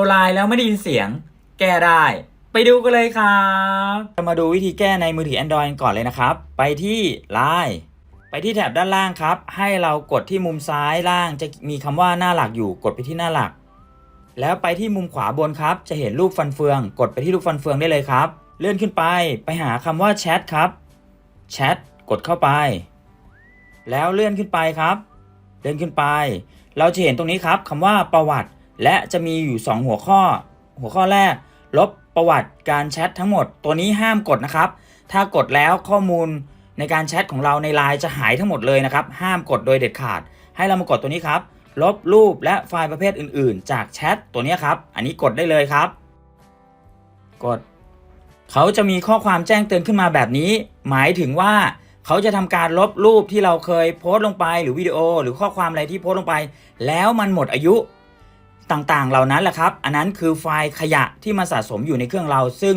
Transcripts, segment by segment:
รไลน์แล้วไม่ได้ยินเสียง แก้ได้ ไปดูกันเลยครับจะมาดูวิธีแก้ในมือถือ Android ก่อนเลยนะครับ ไปที่ Line ไปที่แถบด้านล่างครับ ให้เรากดที่มุมซ้ายล่างจะมีคำว่าหน้าหลักอยู่ กดไปที่หน้าหลัก แล้วไปที่มุมขวาบนครับ จะเห็นรูปฟันเฟือง กดไปที่รูปฟันเฟืองได้เลยครับ เลื่อนขึ้นไป ไปหาคำว่าแชทครับ แชท กดเข้าไป แล้วเลื่อนขึ้นไปครับ เลื่อนขึ้นไป เราจะเห็นตรงนี้ครับคำว่าประวัติ และจะมีอยู่ 2 หัวข้อ หัวข้อแรก ลบประวัติการแชททั้งหมด ตัวนี้ห้ามกดนะครับ ถ้ากดแล้วข้อมูลในการแชทของเราในไลน์จะหายทั้งหมดเลยนะครับ ห้ามกดโดยเด็ดขาด ให้เรามากดตัวนี้ครับ ลบรูปและไฟล์ประเภทอื่น ๆ จากแชทตัวนี้ครับ อันนี้กดได้เลยครับ กด เขาจะมีข้อความแจ้งเตือนขึ้นมาแบบนี้ หมายถึงว่าเขาจะทำการลบรูปที่เราเคยโพสต์ลงไปหรือวิดีโอ หรือข้อความอะไรที่โพสต์ลงไป แล้วมันหมดอายุ ต่างๆ เหล่านั้นแหละครับ อันนั้นคือไฟล์ขยะที่มาสะสมอยู่ในเครื่องเรา ซึ่ง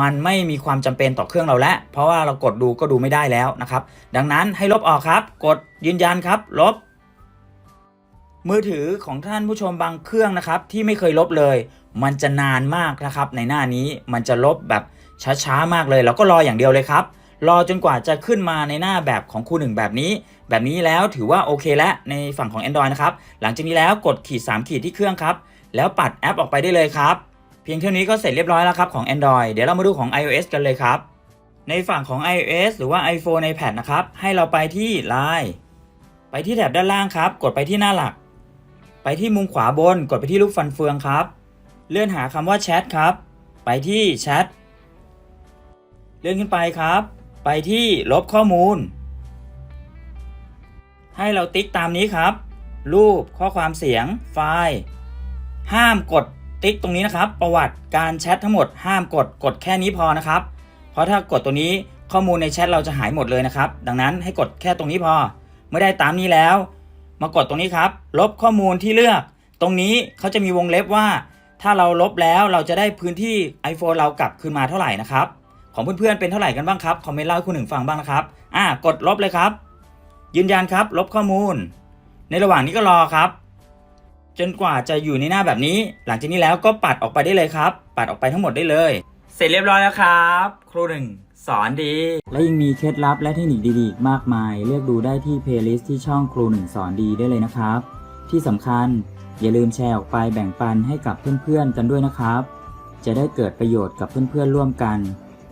มันไม่มีความจำเป็นต่อเครื่องเราแล้ว เพราะว่าเรากดดูก็ดูไม่ได้แล้วนะครับ ดังนั้นให้ลบออกครับ กดยืนยันครับ ลบ มือถือของท่านผู้ชมบางเครื่องนะครับ ที่ไม่เคยลบเลย มันจะนานมากนะครับ ในหน้านี้มันจะลบแบบช้าๆมากเลย แล้วก็รออย่างเดียวเลยครับ รอจนกว่าจะขึ้นมาในหน้าแบบของคูหนึ่งแบบนี้ แบบนี้แล้วถือว่าโอเคแล้วในฝั่งของ Android นะครับ หลังจากนี้แล้วกดขีด 3 ขีดที่เครื่องครับ แล้วปัดแอปออกไปได้เลยครับ เพียงเท่านี้ก็เสร็จเรียบร้อยแล้วครับของ Android เดี๋ยวเรามาดูของ iOS กันเลยครับ ในฝั่งของ iOS หรือว่า iPhone iPad นะครับ ให้เราไปที่ Line ไปที่แถบด้านล่างครับ กดไปที่หน้าหลัก ไปที่มุมขวาบน กดไปที่รูปฟันเฟืองครับ เลื่อนหาคำว่าแชทครับ ไปที่แชท เลื่อนขึ้นไปครับ ไปที่ลบข้อมูล ให้เราติ๊กตามนี้ครับ รูปข้อความเสียงไฟล์ ห้ามกดติ๊กตรงนี้นะครับ ประวัติการแชททั้งหมด ห้ามกดกดแค่นี้พอนะครับ เพราะถ้ากดตัวนี้ข้อมูลในแชทเราจะหายหมดเลยนะครับ ดังนั้นให้กดแค่ตรงนี้พอ เมื่อได้ตามนี้แล้ว มากดตรงนี้ครับ ลบข้อมูลที่เลือก ตรงนี้เขาจะมีวงเล็บว่า ถ้าเราลบแล้วเราจะได้พื้นที่ iPhone เรากลับคืนมาเท่าไหร่นะครับ ของเพื่อนๆเป็นเท่าไหร่กันบ้างครับคอมเมนต์เล่าให้คุณหนึ่งฟังบ้างนะครับ อ่ากดลบเลยครับ ยืนยันครับ ลบข้อมูล ในระหว่างนี้ก็รอครับ จนกว่าจะอยู่ในหน้าแบบนี้ หลังจากนี้แล้วก็ปัดออกไปได้เลยครับ ปัดออกไปทั้งหมดได้เลย เสร็จเรียบร้อยแล้วครับ ครูหนึ่งสอนดี และยังมีเคล็ดลับและเทคนิคดีๆอีกมากมาย เลือกดูได้ที่เพลย์ลิสต์ที่ช่องครูหนึ่งสอนดีได้เลยนะครับ ที่สำคัญอย่าลืมแชร์ออกไปแบ่งปันให้กับเพื่อนๆกันด้วยนะครับ จะได้เกิดประโยชน์กับเพื่อนๆร่วมกัน